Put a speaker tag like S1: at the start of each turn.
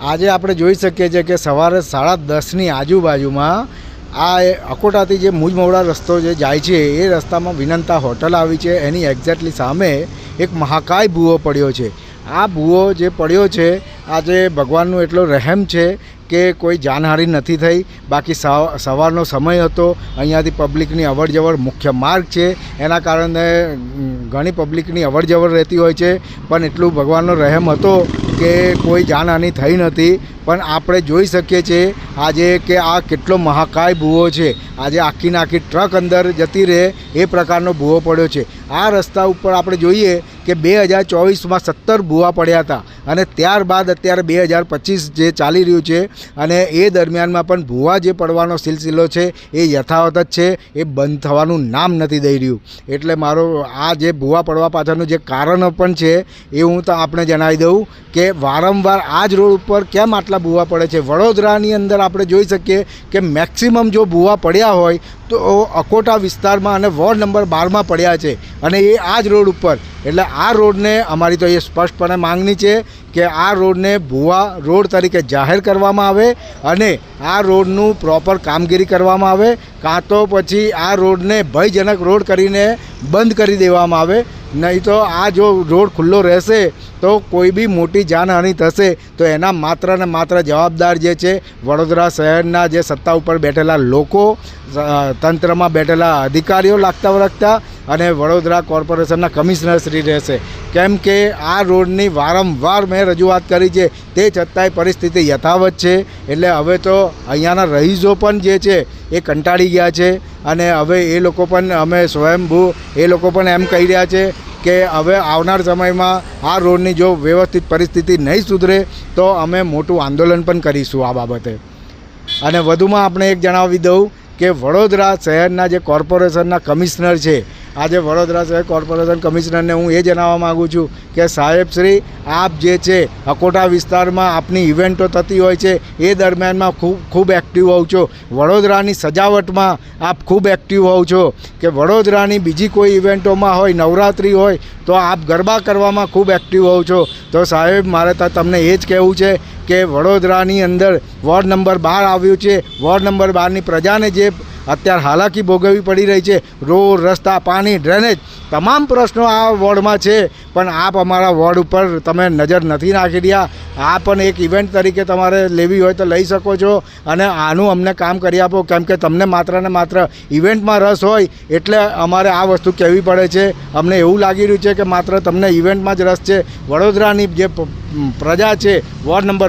S1: આજે આપણે જોઈ શકીએ છીએ કે સવારે સાડા દસની આજુબાજુમાં આ અકોટાથી જે મૂજમવડા રસ્તો જે જાય છે, એ રસ્તામાં વિનંતા હોટલ આવી છે. એની એક્ઝેક્ટલી સામે એક મહાકાય ભૂવો પડ્યો છે. આ ભૂવો જે પડ્યો છે, આજે ભગવાનનું એટલો રહેમ છે કે કોઈ જાનહાનિ નથી થઈ. બાકી સવા- સવારનો સમય હતો. અહીંયાથી પબ્લિકની અવરજવર મુખ્ય માર્ગ છે. એના કારણે ઘણી પબ્લિકની અવરજવર રહેતી હોય છે. પણ એટલું ભગવાનનો રહેમ હતો કે કોઈ જાનહાનિ થઈ નથી, પણ આપણે જોઈ શકીએ છીએ આજે કે આ કેટલો મહાકાય ભૂવો છે. આજે આખી ને આખી ટ્રક અંદર જતી રહે એ પ્રકારનો ભૂવો પડ્યો છે. આ રસ્તા ઉપર આપણે જોઈએ કે બે હજાર ચોવીસમાં સત્તર ભૂવા પડ્યા હતા. અને ત્યારબાદ અત્યારે બે હજાર પચીસ જે ચાલી રહ્યું છે અને એ દરમિયાનમાં પણ ભૂવા જે પડવાનો સિલસિલો છે એ યથાવત જ છે, એ બંધ થવાનું નામ નથી દઈ રહ્યું. એટલે મારો આ જે ભૂવા પડવા પાછળનું જે કારણ પણ છે એ હું તો આપણે જણાવી દઉં કે વારંવાર આ જ રોડ ઉપર કેમ આટલા ભૂવા પડે છે? વડોદરાની અંદર આપણે જોઈ શકીએ કે મેક્સિમમ જો ભૂવા પડ્યા હોય તો અકોટા વિસ્તારમાં અને વોર્ડ નંબર બારમાં પડ્યા છે. અને એ આ જ રોડ ઉપર. એટલે આ રોડને અમારી તો એ સ્પષ્ટપણે માંગણી છે કે આ રોડને ભૂવા રોડ તરીકે જાહેર કરવામાં આવે અને આ રોડનું પ્રોપર કામગીરી કરવામાં આવે, કાં તો પછી આ રોડને ભયજનક રોડ કરીને બંધ કરી દેવામાં આવે. નહીં તો આ જો રોડ ખુલ્લો રહેશે તો કોઈ બી મોટી જાનહાનિ થશે તો એના માત્ર ને માત્ર જવાબદાર જે છે વડોદરા શહેરના જે સત્તા ઉપર બેઠેલા લોકો તંત્રમાં બેઠેલા અધિકારીઓ લાગતા વળગતા અને વડોદરા કોર્પોરેશનના કમિશનર શ્રી રહેશે. કેમ કે આ રોડની વારંવાર મેં રજૂઆત કરી છે, તે છતાંય પરિસ્થિતિ યથાવત છે. એટલે હવે તો અહીંયાના રહીશો પણ જે છે, એ કંટાળી ગયા છે. અને હવે એ લોકો પણ, અમે સ્વયંભૂ એ લોકો પણ એમ કહી રહ્યા છે કે હવે આવનાર સમયમાં આ રોડની જો વ્યવસ્થિત પરિસ્થિતિ નહીં સુધરે, તો અમે મોટું આંદોલન પણ કરીશું આ બાબતે. અને વધુમાં આપણે એક જણાવી દઉં કે વડોદરા શહેરના જે કોર્પોરેશનના કમિશનર છે આજે વડોદરા શહેર કોર્પોરેશન કમિશનરને હું એ જણાવવા માગું છું કે સાહેબ શ્રી, આપ જે છે, અકોટા વિસ્તારમાં આપની ઇવેન્ટો થતી હોય છે, એ દરમિયાનમાં ખૂબ ખૂબ એક્ટિવ હોવ છો. વડોદરાની સજાવટમાં આપ ખૂબ એક્ટિવ હોવ છો. કે વડોદરાની બીજી કોઈ ઇવેન્ટોમાં હોય, નવરાત્રિ હોય, તો આપ ગરબા કરવામાં ખૂબ એક્ટિવ હોવ છો. તો સાહેબ, મારે તો, તમને એ જ કહેવું છે કે વડોદરાની અંદર વોર્ડ નંબર બાર આવ્યું છે. વોર્ડ નંબર બારની પ્રજાને જે અત્યારે હાલાકી ભોગવવી પડી રહી છે. રોડ, રસ્તા, પાણી, ડ્રેનેજ તમામ પ્રશ્નો આ વોર્ડમાં છે. પણ આપ અમારા વોર્ડ ઉપર તમે નજર નથી નાખી રહ્યા. આ પણ એક ઇવેન્ટ તરીકે તમારે લેવી હોય તો લઈ શકો છો. અને આનું અમને કામ કરી આપો. કેમ કે તમને માત્ર ને માત્ર ઇવેન્ટમાં રસ હોય એટલે અમારે આ વસ્તુ કહેવી પડે છે. અમને એવું લાગી રહ્યું છે કે માત્ર તમને ઇવેન્ટમાં જ રસ છે. વડોદરાની જે પ્રજા છે, વોર્ડ નંબર